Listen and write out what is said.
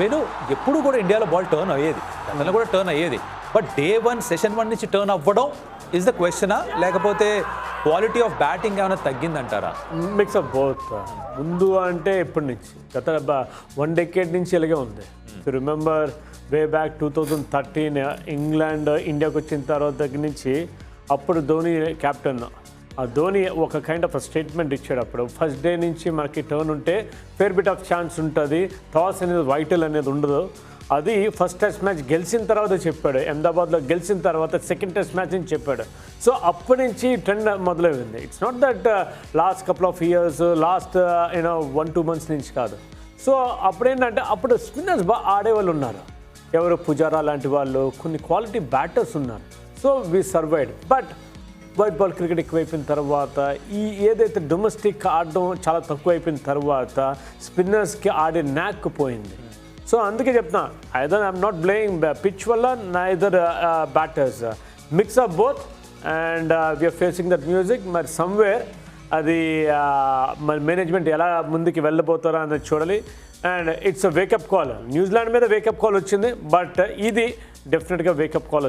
వేణు ఎప్పుడు కూడా ఇండియాలో బాల్ టర్న్ అయ్యేది. గతంలో కూడా టర్న్ అయ్యేది. But day one session one నుంచి టర్న్ అవ్వడం ఇస్ ద క్వశ్చనా లేకపోతే క్వాలిటీ ఆఫ్ బ్యాటింగ్ ఏమైనా తగ్గిందంటారా? మిక్స్ ఆఫ్ బోత్ ముందు అంటే ఎప్పటి నుంచి. గత వన్ డెకేడ్ నుంచి ఇలాగే ఉంది. Remember way back two thousand thirteen England ఇండియాకి వచ్చిన తర్వాత దగ్గర నుంచి అప్పుడు ధోని కెప్టెన్ ఆ ధోని ఒక కైండ్ ఆఫ్ స్టేట్మెంట్ ఇచ్చాడు అప్పుడు. ఫస్ట్ డే నుంచి మనకి టర్న్ ఉంటే ఫేర్ బిట్ ఆఫ్ ఛాన్స్ ఉంటుంది. టాస్ అనేది వైటల్ అనేది ఉండదు. అది ఫస్ట్ టెస్ట్ మ్యాచ్ గెలిచిన తర్వాత చెప్పాడు. అహ్మదాబాద్లో గెలిచిన తర్వాత సెకండ్ టెస్ట్ మ్యాచ్ అని చెప్పాడు. సో అప్పటి నుంచి ట్రెండ్ మొదలైంది. It's not that last couple of years last you know one two months నుంచి కాదు. సో అప్పుడేంటంటే అప్పుడు స్పిన్నర్స్ బాగా ఆడేవాళ్ళు ఉన్నారు. ఎవరు పుజారా లాంటి వాళ్ళు కొన్ని క్వాలిటీ బ్యాటర్స్ ఉన్నారు. So we survived but white ball cricket ఎక్కువైపోయిన తర్వాత ఈ ఏదైతే డొమెస్టిక్ ఆడడం చాలా తక్కువ అయిపోయిన తర్వాత స్పిన్నర్స్కి ఆడే నాక్ పోయింది. సో అందుకే చెప్తున్నా either I'm not blaming pitch వల్ల నా either batters mix of both and we're facing that music మరి సమ్వేర్ అది uh, మరి మేనేజ్మెంట్ ఎలా ముందుకు వెళ్ళబోతారో అనేది చూడాలి. And it's wake up call New Zealand Zealand wake up call వచ్చింది బట్ ఇది డెఫినెట్గా వేకప్ కాల్ వస్తుంది.